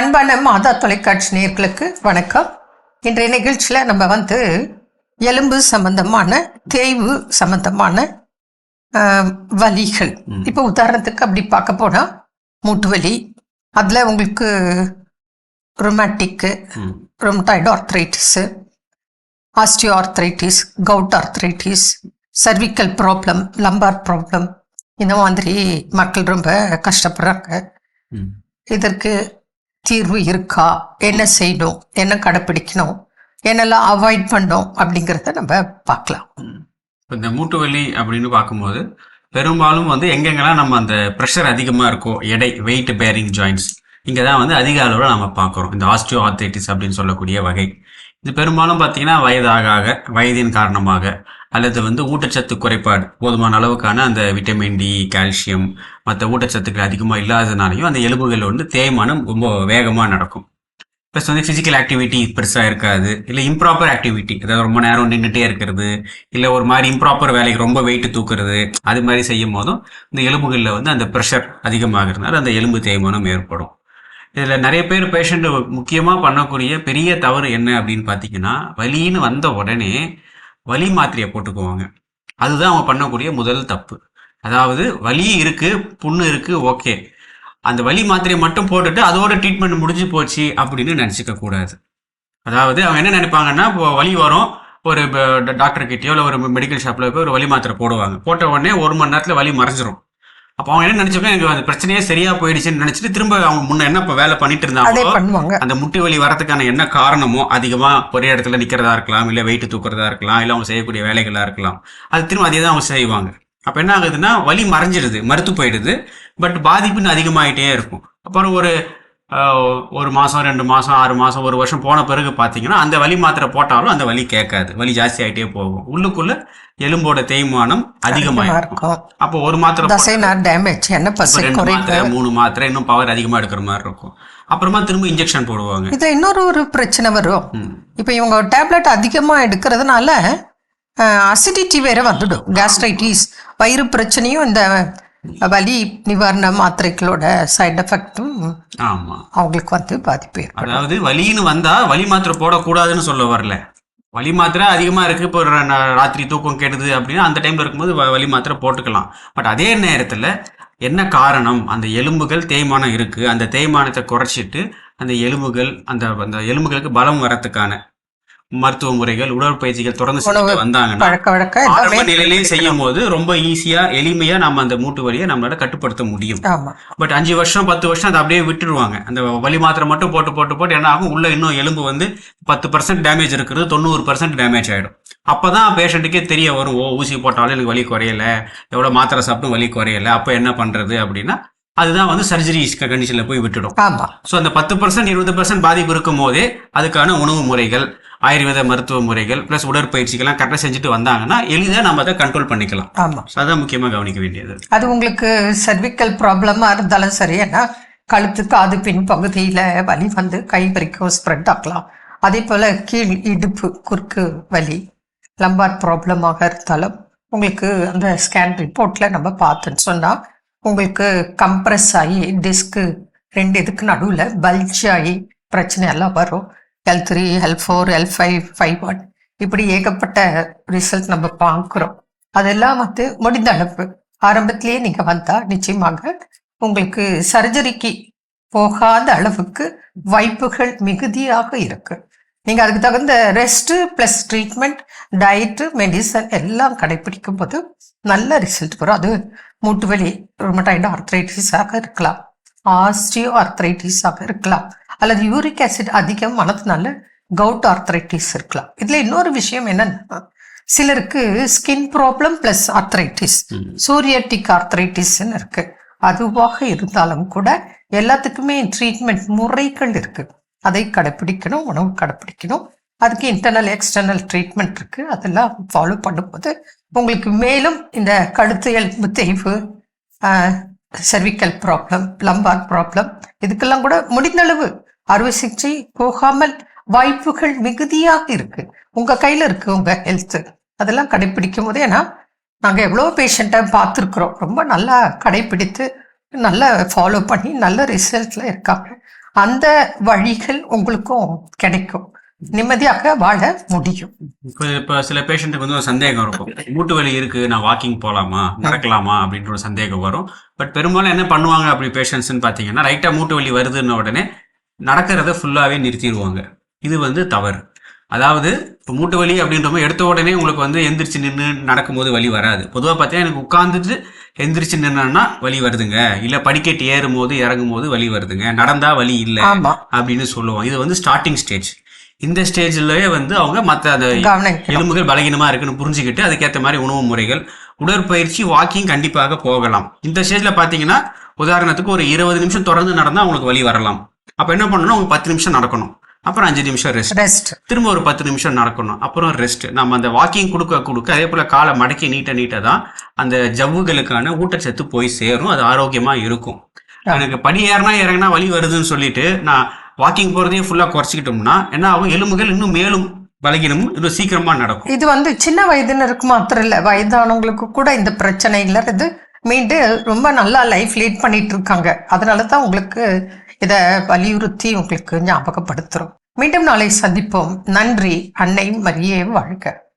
அன்பான மாதா தொலைக்காட்சி நேயர்களுக்கு வணக்கம் இன்றைய நிகழ்ச்சியில் நம்ம வந்து எலும்பு சம்பந்தமான தேய்வு சம்பந்தமான வலிகள். இப்போ உதாரணத்துக்கு அப்படி பார்க்க போனா மூட்டு வலி அதில் உங்களுக்கு rheumatic. Rheumatoid arthritis osteo arthritis gout arthritis cervical problem lumbar problem இந்த மாதிரி மக்கள் ரொம்ப கஷ்டப்படுறாங்க. இதற்கு தீர்வு இருக்கா? என்ன செய்யணும்? என்ன கடைப்பிடிக்கணும்? என்னெல்லாம் அவாய்ட் பண்ணோம்? அப்படிங்கிறத நம்ம பார்க்கலாம். இப்ப இந்த மூட்டு வலி அப்படின்னு பார்க்கும்போது பெரும்பாலும் வந்து எங்கெங்கெல்லாம் நம்ம அந்த ப்ரெஷர் அதிகமாக இருக்கோ எடை வெயிட் பேரிங் ஜாயின்ஸ் இங்கே தான் வந்து அதிக அளவில் நம்ம பார்க்குறோம். இந்த ஆஸ்டியோ ஆர்த்தைட்டிஸ் அப்படின்னு சொல்லக்கூடிய வகை. இது பெரும்பாலும் பார்த்தீங்கன்னா வயதாக ஆக வயதின் காரணமாக அல்லது வந்து ஊட்டச்சத்து குறைபாடு போதுமான அளவுக்கான அந்த விட்டமின் டி கால்சியம் மற்ற ஊட்டச்சத்துக்கள் அதிகமாக இல்லாததுனாலையும் அந்த எலும்புகள் வந்து தேய்மானம் ரொம்ப வேகமாக நடக்கும். ப்ளஸ் வந்து ஃபிசிக்கல் ஆக்டிவிட்டி பெருசாக இருக்காது. இல்லை இம்ப்ராப்பர் ஆக்டிவிட்டி அதாவது ரொம்ப நேரம் நின்றுட்டே இருக்கிறது இல்லை ஒரு மாதிரி இம்ப்ராப்பர் வேலைக்கு ரொம்ப வெயிட்டு தூக்குறது அது மாதிரி செய்யும் போதும் இந்த எலும்புகளில் வந்து அந்த ப்ரெஷர் அதிகமாகிறதுனால அந்த எலும்பு தேய்மானம் ஏற்படும். இதில் நிறைய பேர் பேஷண்ட்டு முக்கியமாக பண்ணக்கூடிய பெரிய தவறு என்ன அப்படின்னு பார்த்தீங்கன்னா வலின்னு வந்த உடனே வலி மாத்திரையை போட்டுக்குவாங்க அதுதான் அவங்க பண்ணக்கூடிய முதல் தப்பு. அதாவது வலி இருக்கு புண்ணு இருக்கு ஓகே. அந்த வலி மாத்திரையை மட்டும் போட்டுட்டு அதோட ட்ரீட்மெண்ட் முடிஞ்சு போச்சு அப்படின்னு நினச்சிக்க கூடாது. அதாவது அவங்க என்ன நினைப்பாங்கன்னா இப்போ வலி வரும் ஒரு டாக்டர் இல்லை ஒரு மெடிக்கல் ஷாப்பில் போய் ஒரு வலி மாத்திரை போடுவாங்க. போட்ட உடனே ஒரு மணி நேரத்தில் வலி மறைஞ்சிரும். அப்போ அவங்க என்ன நினச்சிருக்கோம் எனக்கு அந்த பிரச்சனையே சரியா போயிடுச்சுன்னு நினச்சிட்டு திரும்ப அவங்க முன்ன என்ன இப்போ வேலை பண்ணிட்டு பண்ணுவாங்க. அந்த முட்டி வலி வரதுக்கான என்ன காரணமோ அதிகமாக ஒரே இடத்துல நிற்கிறதா இருக்கலாம் இல்லை வெயிட் தூக்குறதா இருக்கலாம் இல்லை அவங்க செய்யக்கூடிய வேலைகளாக இருக்கலாம். அது திரும்ப அதே தான் அவங்க செய்வாங்க. அப்போ என்ன ஆகுதுன்னா வலி மறைஞ்சிடுது மறுத்து போயிடுது. பட் பாதிப்புன்னு அதிகமாயிட்டே இருக்கும். அப்புறம் ஒரு ஒரு மாதம் ரெண்டு மாதம் ஆறு மாதம் ஒரு வருஷம் போன பிறகு பார்த்தீங்கன்னா அந்த வலி மாத்திரை போட்டாலும் அந்த வலி கேட்காது. வலி ஜாஸ்தி ஆகிட்டே போகும். உள்ளுக்குள்ள எலும்போட தேய்மானம் அதிகமா இருக்கும் அப்போ ஒரு மாத்திரை மூணு மாத்திரை இன்னும் பவர் அதிகமாக எடுக்கிற மாதிரி இருக்கும். அப்புறமா திரும்ப இன்ஜெக்ஷன் போடுவாங்க. இதுல இன்னொரு ஒரு பிரச்சனை வரும். இப்போ இவங்க டேப்லெட் அதிகமா எடுக்கிறதுனால அசிடிட்டி வேற வந்துடும். கேஸ்ட்ரைட்டிஸ் வயிறு பிரச்சனையும் இந்த வலி நிவாரண மாத்திரைகளோட சைடு எஃபெக்டும் ஆமா. அவங்களுக்கு வந்து பாதிப்பு அதாவது வலின்னு வந்தா வலி மாத்திரை போடக்கூடாதுன்னு சொல்ல வரல. வலி மாத்திரை அதிகமா இருக்கு இப்போ ராத்திரி தூக்கம் கெடுது அப்படின்னா அந்த டைம்ல இருக்கும்போது வலி மாத்திரை போட்டுக்கலாம். பட் அதே நேரத்துல என்ன காரணம்? அந்த எலும்புகள் தேய்மானம் இருக்கு. அந்த தேய்மானத்தை குறைச்சிட்டு அந்த எலும்புகள் அந்த அந்த எலும்புகளுக்கு பலம் வரத்துக்கான மருத்துவ முறைகள் உடற்பயிற்சிகள் தொடர்ந்து வந்தாங்கன்னா ஆரம்ப எல்லாமே நிலையிலேயே செய்யும் போது ரொம்ப ஈஸியா எளிமையா நம்ம அந்த மூட்டு வலியை நம்மளால கட்டுப்படுத்த முடியும். பட் அஞ்சு வருஷம் பத்து வருஷம் அதை அப்படியே விட்டுடுவாங்க அந்த வலி மாத்திரை மட்டும் போட்டு போட்டு போட்டு என்ன ஆகும்? உள்ள இன்னும் எலும்பு வந்து பத்து பர்சன்ட் டேமேஜ் இருக்கிறது தொண்ணூறு பர்சன்ட் டேமேஜ் ஆயிடும். அப்பதான் பேஷண்ட்டுக்கே தெரிய வரும் ஓ ஊசி போட்டாலும் எனக்கு வலி குறையல எவ்வளவு மாத்திரை சாப்பிட்டும் வலி குறையல அப்ப என்ன பண்றது அப்படின்னா அதுதான் வந்து சர்ஜரி கண்டிஷன்ல போய் விட்டுடும். ஆமா. ஸோ அந்த பத்து பர்சன்ட் இருபது பர்சன்ட் பாதிப்பு இருக்கும் போதே அதுக்கான உணவு முறைகள் ஆயுர்வேத மருத்துவ முறைகள் ப்ளஸ் உடற்பயிற்சிகள்லாம் கரெக்டாக செஞ்சுட்டு வந்தாங்கன்னா எளிதாக நம்ம அதை கண்ட்ரோல் பண்ணிக்கலாம். ஆமா. ஸோ அதான் முக்கியமாக கவனிக்க வேண்டியது. அது உங்களுக்கு சர்விக்கல் ப்ராப்ளமா இருந்தாலும் சரி ஏன்னா கழுத்து காது பின் பகுதியில வலி வந்து கை வரைக்கும் ஸ்ப்ரெட் ஆகலாம். அதே போல கீழ் இடுப்பு குறுக்கு வலி லம்பார் ப்ராப்ளமாக இருந்தாலும் உங்களுக்கு அந்த ஸ்கேன் ரிப்போர்ட்ல நம்ம பார்த்தோன்னு சொன்னா உங்களுக்கு கம்ப்ரெஸ் ஆகி டிஸ்க்கு ரெண்டு இதுக்கு நடுவில் பல்ஜ் ஆகி பிரச்சனை எல்லாம் வரும். L three L four L five five one இப்படி ஏகப்பட்ட ரிசல்ட் நம்ம பார்க்குறோம். அதெல்லாம் வந்து முடிந்த அளவு. ஆரம்பத்திலேயே நீங்கள் வந்தால் நிச்சயமாக உங்களுக்கு சர்ஜரிக்கு போகாத அளவுக்கு வாய்ப்புகள் மிகுதியாக இருக்குது நீங்க அதுக்கு தகுந்த rest plus treatment diet medicine எல்லாம் கடைபிடிக்கும் போது நல்ல ரிசல்ட் வரும். அது மூட்டு வலி ரொமட்டாய்டு ஆர்த்ரைட்டிஸாக இருக்கலாம். ஆஸ்டியோ ஆர்த்ரைட்டிஸாக இருக்கலாம். அல்லது யூரிக் ஆசிட் அதிகம் மனதுனால கவுட் ஆர்த்ரைட்டிஸ் இருக்கலாம். இதுல இன்னொரு விஷயம் என்னன்னா சிலருக்கு skin problem plus arthritis psoriatic ஆர்த்ரைட்டிஸ்ன்னு இருக்கு. அதுவாக இருந்தாலும் கூட எல்லாத்துக்குமே ட்ரீட்மெண்ட் முறைகள் இருக்கு. அதை கடைப்பிடிக்கணும் உணவு கடைப்பிடிக்கணும். அதுக்கு இன்டர்னல் எக்ஸ்டர்னல் ட்ரீட்மெண்ட் இருக்கு. அதெல்லாம் ஃபாலோ பண்ணும்போது உங்களுக்கு மேலும் இந்த கழுத்து எலும்பு தேய்வு செர்விக்கல் ப்ராப்ளம் லம்பார் ப்ராப்ளம் இதுக்கெல்லாம் கூட முடிந்தளவு அறுவை சிகிச்சை போகாமல் வாய்ப்புகள் மிகுதியாக இருக்கு. உங்க கையில இருக்கு உங்க ஹெல்த் அதெல்லாம் கடைபிடிக்கும் போது ஏன்னா நாங்கள் எவ்வளோ பேஷண்ட்டை பார்த்துருக்குறோம். ரொம்ப நல்லா கடைபிடித்து நல்லா ஃபாலோ பண்ணி நல்ல ரிசல்ட்ல இருக்காங்க. அந்த வழிகள் உங்களுக்கும் கிடைக்கும். நிம்மதியாக வாழ முடியும். இப்போ சில பேஷண்ட்டுக்கு வந்து ஒரு சந்தேகம் இருக்கும். மூட்டு வலி இருக்கு நான் வாக்கிங் போகலாமா நடக்கலாமா அப்படின்ற ஒரு சந்தேகம் வரும். பட் பெரும்பாலும் என்ன பண்ணுவாங்க அப்படி பேஷண்ட்ஸ்னு பார்த்தீங்கன்னா ரைட்டாக மூட்டு வலி வருதுன்ன உடனே நடக்கிறத ஃபுல்லாகவே நிறுத்திடுவாங்க. இது வந்து தவறு. அதாவது இப்போ மூட்டு வலி அப்படின்றப்ப எடுத்த உடனே உங்களுக்கு வந்து எந்திரிச்சு நின்று நடக்கும்போது வலி வராது. பொதுவாக பார்த்தீங்கன்னா எனக்கு உட்காந்துட்டு எந்திரிச்சு நின்னா வலி வருதுங்க. இல்லை படிக்கட்டு ஏறும் போது இறங்கும் போது வலி வருதுங்க. நடந்தா வலி இல்லை அப்படின்னு சொல்லுவோம் இது வந்து ஸ்டார்டிங் ஸ்டேஜ் இந்த ஸ்டேஜ்லயே வந்து அவங்க மற்ற அந்த எலும்புகள் பலகீனமா இருக்குன்னு புரிஞ்சுக்கிட்டு அதுக்கேற்ற மாதிரி உணவு முறைகள் உடற்பயிற்சி வாக்கிங் கண்டிப்பாக போகலாம். இந்த ஸ்டேஜ்ல பாத்தீங்கன்னா உதாரணத்துக்கு ஒரு இருபது நிமிஷம் தொடர்ந்து நடந்தா உங்களுக்கு வலி வரலாம். அப்ப என்ன பண்ணணும்? அவங்க பத்து நிமிஷம் நடக்கணும். அப்புறம் அஞ்சு நிமிஷம் ரெஸ்ட் ரெஸ்ட் திரும்ப ஒரு பத்து நிமிஷம் நடக்கணும். அப்புறம் ரெஸ்ட் நம்ம அந்த வாக்கிங் கொடுக்க கொடுக்க அதே போல காலை மடக்கி நீட்ட நீட்ட தான் அந்த ஜவ்வுகளுக்கான ஊட்டச்சத்து போய் சேரும். அது ஆரோக்கியமா இருக்கும். எனக்கு படி ஏறினா இறங்கினா வலி வருதுன்னு சொல்லிட்டு நான் வாக்கிங் போறதையும் ஃபுல்லா குறைச்சிக்கிட்டோம்னா என்ன ஆகும்? எலும்புகள் இன்னும் மேலும் பலகீனமும் இன்னும் சீக்கிரமா நடக்கும். இது வந்து சின்ன வயதினருக்கு மாத்திரம் இல்ல. வயதானவங்களுக்கு கூட இந்த பிரச்சனை இல்லறது மீண்டு ரொம்ப நல்லா லைஃப் லீட் பண்ணிட்டு இருக்காங்க அதனால தான் உங்களுக்கு இதை வலியுறுத்தி உங்களுக்கு ஞாபகப்படுத்துறோம். மீண்டும் நாளை சந்திப்போம். நன்றி அன்னை மரியே வாழ்க.